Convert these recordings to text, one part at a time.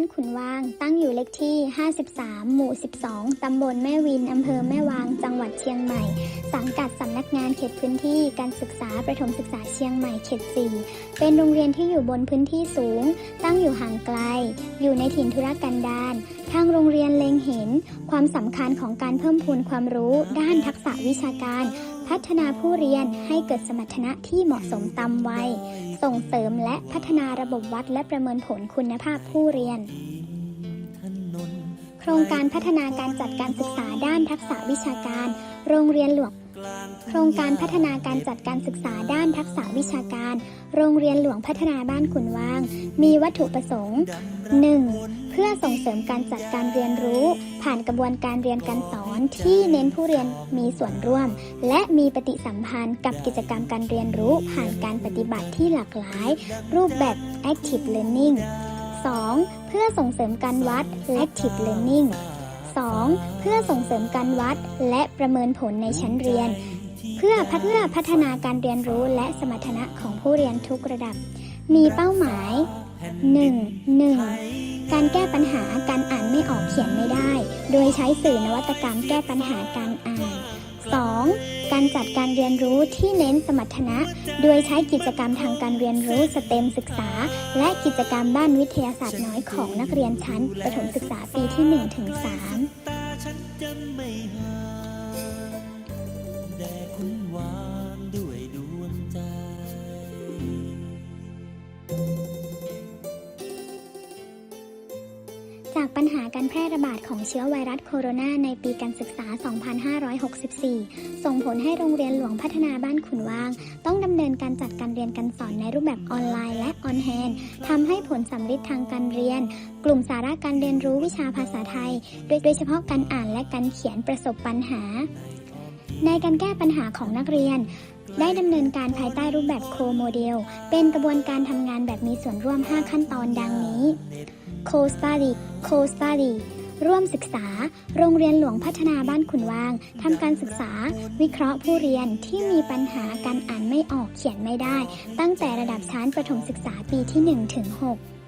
านขุนวาง ตั้งอยู่เลขที่ 53 หมู่ 12 ตำบลแม่วิน อำเภอแม่วาง จังหวัดเชียงใหม่ สังกัดสำนักงานเขตพื้นที่การศึกษาประถมศึกษาเชียงใหม่เขต 4 เป็นโรงเรียนที่อยู่บนพื้นที่สูง ตั้งอยู่ห่างไกล อยู่ในถิ่นธุรกันดารทางโรงเรียนเล็งเห็น ความสำคัญของการเพิ่มพูนความรู้ ด้านทักษะวิชาการ พัฒนาผู้เรียนให้เกิดสมรรถนะที่เหมาะสมตามวัย ส่งเสริมและพัฒนาระบบวัดและประเมินผลคุณภาพผู้เรียน โครงการพัฒนาการจัดการศึกษาด้านทักษะวิชาการ โรงเรียนหลวง โครงการพัฒนาการจัดการศึกษาด้านทักษะวิชาการ โรงเรียนหลวงพัฒนาบ้านขุนวาง มีวัตถุประสงค์ 1. เพื่อส่งเสริมการจัดการเรียนรู้ ผ่านกระบวนการเรียนการสอนที่เน้นผู้เรียนมีส่วนร่วม และมีปฏิสัมพันธ์กับกิจกรรมการเรียนรู้ ผ่านการปฏิบัติที่หลากหลาย รูปแบบ active learning 2. เพื่อส่งเสริมการวัด active learning 2. เพื่อส่งเสริมการวัดและประเมินผลในชั้นเรียน เพื่อพัฒนาพัฒนาการเรียนรู้และสมรรถนะของผู้เรียนทุกระดับ มีเป้าหมาย 1. 1. การแก้ปัญหาการอ่านไม่ออกเขียนไม่ได้ โดยใช้สื่อนวัตกรรมแก้ปัญหาการอ่าน 2. การจัดการเรียนรู้ที่เน้นสมรรถนะ โดยใช้กิจกรรมทางการเรียนรู้สเต็มศึกษา และกิจกรรมด้านวิทยาศาสตร์น้อยของนักเรียนชั้นประถมศึกษาปีที่ 1 จากปัญหาการแพร่ระบาดของเชื้อไวรัสโคโรนาในปีการศึกษา 2564 ส่งผลให้โรงเรียนหลวงพัฒนาบ้านขุนวาง ต้องดำเนินการจัดการเรียนการสอนในรูปแบบออนไลน์และออนแฮนทำให้ผลสำลิดทางการเรียน กลุ่มสาระการเรียนรู้วิชาภาษาไทย โดยเฉพาะการอ่านและการเขียนประสบปัญหา ในการแก้ปัญหาของนักเรียนได้ดำเนินการภายใต้รูปแบบโคโมเดล เป็นกระบวนการทำงานแบบมีส่วนร่วม 5 ขั้นตอนดังนี้ Co-study Co-study ร่ วมศึกษา โรงเรียนหลวงพัฒนาบ้านขุนวางทำการศึกษา วิเคราะห์ผู้เรียนที่มีปัญหาการอ่านไม่ออกเขียนไม่ได้ ตั้งแต่ระดับชั้นประถมศึกษาปีที่ 1 ถึง 6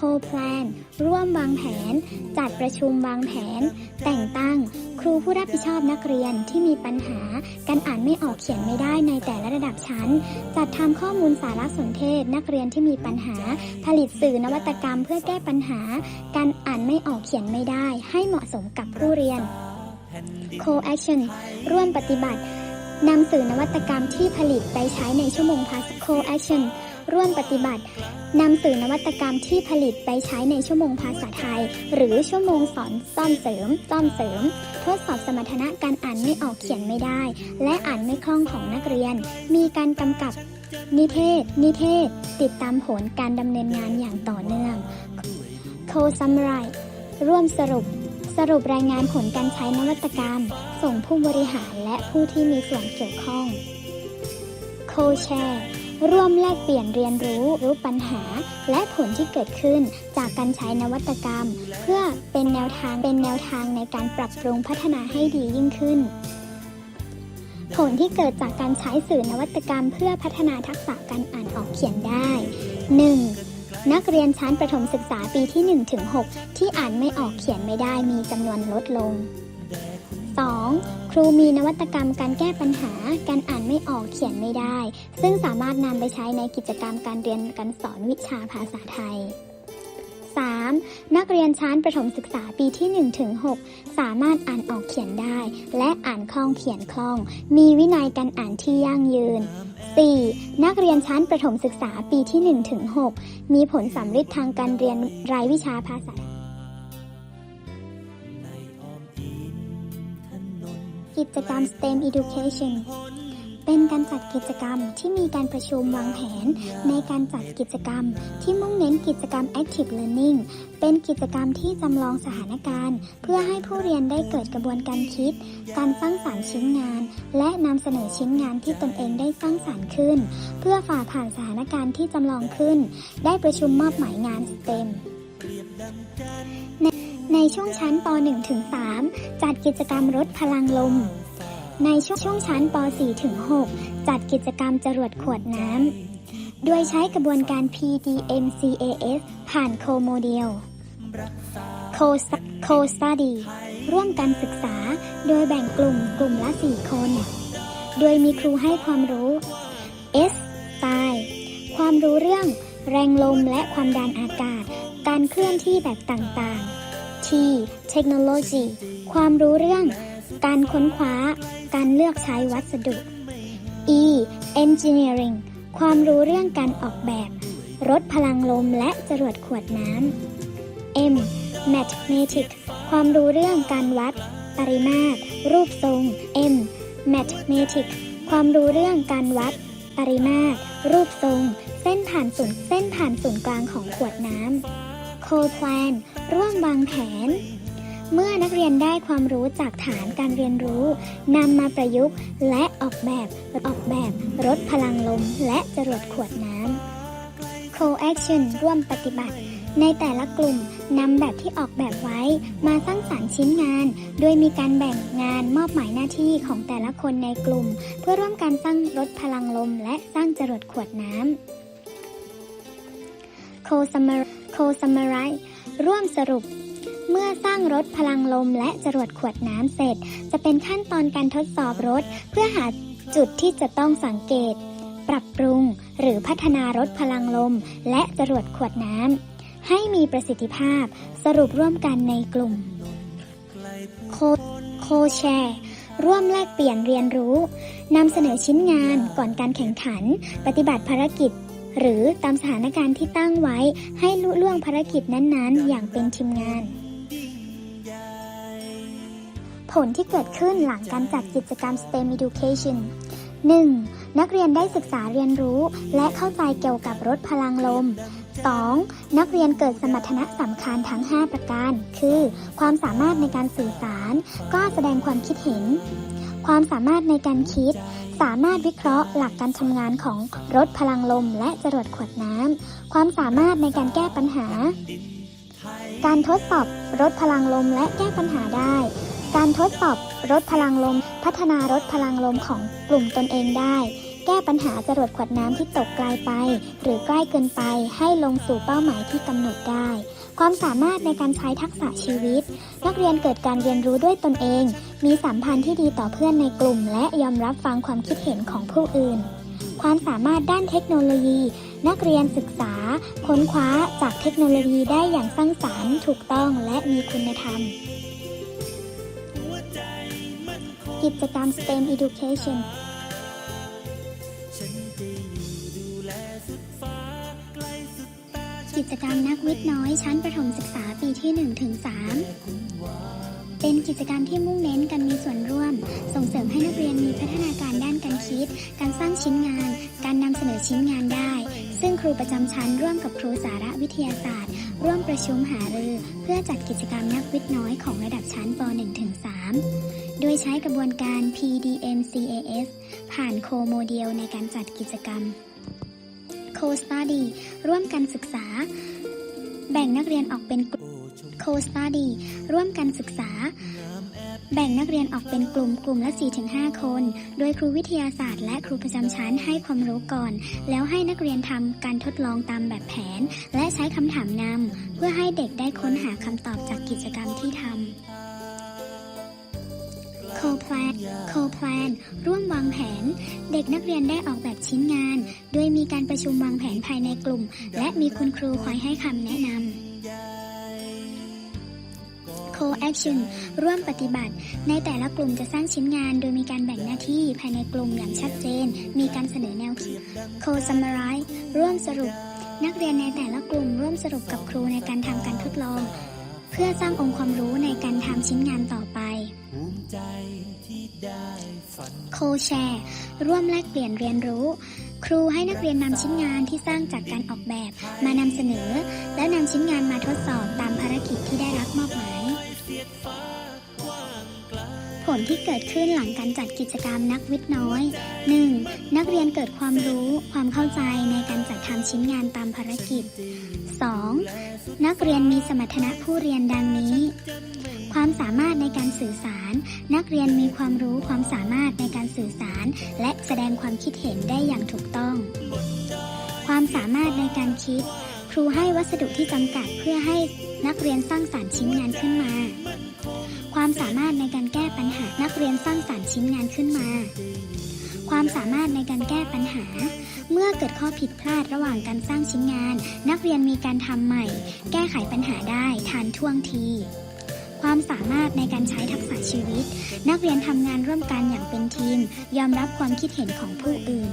Co-plan ร่วมวางแผน จัดประชุมวางแผน แต่งตั้ง ครูผู้รับผิดชอบนักเรียนที่มีปัญหา การอ่านไม่ออกเขียนไม่ได้ในแต่ละระดับชั้น จัดทำข้อมูลสารสนเทศ นักเรียนที่มีปัญหา ผลิตสื่อนวัตกรรมเพื่อแก้ปัญหา การอ่านไม่ออกเขียนไม่ได้ ให้เหมาะสมกับผู้เรียน Co-action ร่วมปฏิบัตินำสื่อนวัตกรรมที่ผลิตไปใช้ในชั่วโมงภาษา Co-action ร่วมปฏิบัติ นำสื่อนวัตกรรมที่ผลิตไปใช้ในชั่วโมงภาษาไทย หรือชั่วโมงสอนซ่อมเสริมซ่อมเสริม ทดสอบสมรรถนะการอ่านไม่ออกเขียนไม่ได้ และอ่านไม่คล่องของนักเรียน มีการกำกับนิเทศ นิเทศ ติดตามผลการดำเนินงานอย่างต่อเนื่องโคซัมไรร่วมสรุปสรุปรายงานผลการใช้นวัตกรรม ส่งผู้บริหารและผู้ที่มีส่วนเกี่ยวข้อง โคแชร์ ร่วมแลกเปลี่ยนเรียนรู้รู้ปัญหา และผลที่เกิดขึ้น จากการใช้นวัตกรรม เพื่อเป็นแนวทางเป็นแนวทางในการปรับปรุงพัฒนาให้ดียิ่งขึ้น ผลที่เกิดจากการใช้สื่อนวัตกรรม เพื่อพัฒนาทักษะการอ่านออกเขียนได้ 1. นักเรียนชั้นประถมศึกษาปีที่1ถึง6ที่อ่านไม่ออกเขียนไม่ได้มีจำนวนลดลง 2. ครูมีนวัตกรรมการแก้ปัญหา การอ่านไม่ออกเขียนไม่ได้ ซึ่งสามารถนำไปใช้ในกิจกรรมการเรียนการสอนวิชาภาษาไทย 3. นักเรียนชั้นประถมศึกษาปีที่1ถึง6สามารถอ่านออกเขียนได้ และอ่านคล่องเขียนคล่อง มีวินัยการอ่านที่ยั่งยืน 4. นักเรียนชั้นประถมศึกษาปีที่1ถึง6มีผลสำลิดทางการเรียนรายวิชาภาษา กิจกรรม STEM Education เป็นการจัดกิจกรรมที่มีการประชุมวางแผน ในการจัดกิจกรรมที่มุ่งเน้นกิจกรรม Active Learning เป็นกิจกรรมที่จำลองสถานการณ์ เพื่อให้ผู้เรียนได้เกิดกระบวนการคิด การสร้างสารรค์ชิ้นงาน และนำเสนอชิ้นงานที่ตนเองได้สร้างสารรค์ขึ้น เพื่อฝ่าผ่านสถานการณ์ที่จำลองขึ้น ได้ประชุมมอบหมายงาน STEM ในช่วงชั้นป .1 ถึง3จัดกิจกรรมรถพลังลม ในช่วงช่วงชั้นป .4 ถึง6จัดกิจกรรมจรวดขวดน้ำ โดยใช้กระบวนการ PDMCAS ผ่าน Co-Model Co-Study ร่วมกันศึกษา โดยแบ่งกลุ่มกลุ่มละ 4 คน โดยมีครูให้ความรู้ S ตายความรู้เรื่องแรงลมและความดันอากาศ การเคลื่อนที่แบบต่างๆ T Technology ความรู้เรื่อง การค้นคว้า การเลือกใช้วัสดุ E Engineering ความรู้เรื่องการออกแบบ รถพลังลมและจรวดขวดน้ำ M Mathematics ความรู้เรื่องการวัด ปริมาตร รูปทรง M Mathematics ความรู้เรื่องการวัด ปริมาตร รูปทรง เส้นผ่านศูนย์เส้นผ่านศูนย์กลางของขวดน้ำ Co-Plan ร่วมวางแผน เมื่อนักเรียนได้ความรู้จากฐานการเรียนรู้นำมาประยุกต์และออกแบบออกแบบรถพลังลมและจรวดขวดน้ำ Co-action ร่วมปฏิบัติ ในแต่ละกลุ่มนำแบบที่ออกแบบไว้มาสร้างสารรค์ชิ้นงาน โดยมีการแบ่งงานมอบหมายหน้าที่ของแต่ละคนในกลุ่ม เพื่อร่วมกันสร้างรถพลังลมและสร้างจรวดขวดน้ำ Co-summarize ร่วมสรุป เมื่อสร้างรถพลังลมและจรวดขวดน้ำเสร็จ จะเป็นขั้นตอนการทดสอบรถ เพื่อหาจุดที่จะต้องสังเกต ปรับปรุง หรือพัฒนารถพลังลม และจรวดขวดน้ำให้มีประสิทธิภาพสรุปร่วมกันในกลุ่ม โคโคแชร์ร่วมแลกเปลี่ยนเรียนรู้นำเสนอชิ้นงานก่อนการแข่งขัน ปฏิบัติภารกิจ หรือตามสถานการณ์ที่ตั้งไว้ให้ลุล่วงภารกิจนั้นๆ อย่างเป็นทีมงาน ผลที่เกิดขึ้นหลังการจัดกิจกรรม STEM Education 1. นักเรียนได้ศึกษาเรียนรู้และเข้าใจเกี่ยวกับรถพลังลม 2. นักเรียนเกิดสมรรถนะสำคัญทั้ง 5 ประการ คือ ความสามารถในการสื่อสารกล้าแสดงความคิดเห็น ความสามารถในการคิด สามารถวิเคราะห์หลักการทำงานของรถพลังลมและจรวดขวดน้ำ ความสามารถในการแก้ปัญหา การทดสอบรถพลังลมและแก้ปัญหาได้ การทดสอบรถพลังลม พัฒนารถพลังลมของกลุ่มตนเองได้ แก้ปัญหาจรวดขวดน้ำที่ตกไกลไป หรือใกล้เกินไปให้ลงสู่เป้าหมายที่กำหนดได้ ความสามารถในการใช้ทักษะชีวิต นักเรียนเกิดการเรียนรู้ด้วยตนเอง มีสัมพันธ์ที่ดีต่อเพื่อนในกลุ่ม และยอมรับฟังความคิดเห็นของผู้อื่น ความสามารถด้านเทคโนโลยี นักเรียนศึกษา ค้นคว้าจากเทคโนโลยีได้อย่างสร้างสรรค์ถูกต้องและมีคุณธรรม กิจกรรม STEM Education กิจกรรมนักวิทย์น้อยชั้นประถมศึกษาปีที่1ถึง3เป็นกิจกรรมที่มุ่งเน้นการมีส่วนร่วม ส่งเสริมให้นักเรียนมีพัฒนาการด้านการคิด การสร้างชิ้นงาน การนำเสนอชิ้นงานได้ ซึ่งครูประจำชั้นร่วมกับครูสาระวิทยาศาสตร์ ร่วมประชุมหารือ เพื่อจัดกิจกรรมนักวิทย์น้อยของระดับชั้นป .1 ถึง3โดยใช้กระบวนการ PDMCAS ผ่านโคโมเดลในการจัดกิจกรรม Co-study ร่วมกันศึกษา แบ่งนักเรียนออกเป็นกลุ่ม Co-study ร่วมกันศึกษา แบ่งนักเรียนออกเป็นกลุ่มกลุ่มละ 4-5 คน โดยครูวิทยาศาสตร์และครูประจำชั้นให้ความรู้ก่อน แล้วให้นักเรียนทำการทดลองตามแบบแผน และใช้คำถามนำเพื่อให้เด็กได้ค้นหาคำตอบจากกิจกรรมที่ทำ Co-plan Co-plan ร่วมวางแผน เด็กนักเรียนได้ออกแบบชิ้นงาน โดยมีการประชุมวางแผนภายในกลุ่ม และมีคุณครูคอยให้คำแนะนำ Co-action ร่วมปฏิบัติ ในแต่ละกลุ่มจะสร้างชิ้นงาน โดยมีการแบ่งหน้าที่ภายในกลุ่มอย่างชัดเจน มีการเสนอแนวคิด Co-summarize ร่วมสรุป นักเรียนในแต่ละกลุ่ม ร่วมสรุปกับครูในการทำการทดลอง เพื่อสร้างองค์ความรู้ในการทำชิ้นงานต่อไป โคแชร์ ร่วมแลกเปลี่ยนเรียนรู้ ครูให้นักเรียนนำชิ้นงานที่สร้างจากการออกแบบมานำเสนอ และนำชิ้นงานมาทดสอบตามภารกิจที่ได้รับมอบหมาย ลที่เกิดขึ้นหลังการจัดกิจกรรมนักวิทย์น้อย 1. นักเรียนเกิดความรู้ความเข้าใจในการจัดทำชิ้นงานตามภารกิจ 2. นักเรียนมีสมรรถนะผู้เรียนดังนี้ ความสามารถในการสื่อสาร นักเรียนมีความรู้ความสามารถในการสื่อสาร และแสดงความคิดเห็นได้อย่างถูกต้องคความสามารถในการคิด ครูให้วัสดุที่จำกัดเพื่อให้นักเรียนสร้างสารรค์ชิ้นงานขึ้นมา ความสามารถในการแก้ปัญหานักเรียนสร้างสารรค์ชิ้นงานขึ้นมา ความสามารถในการแก้ปัญหา เมื่อเกิดข้อผิดพลาดระหว่างการสร้างชิ้นงาน นักเรียนมีการทำใหม่ แก้ไขปัญหาได้ทันท่วงที ความสามารถในการใช้ทักษะชีวิต นักเรียนทำงานร่วมกันอย่างเป็นทีม ยอมรับความคิดเห็นของผู้อื่น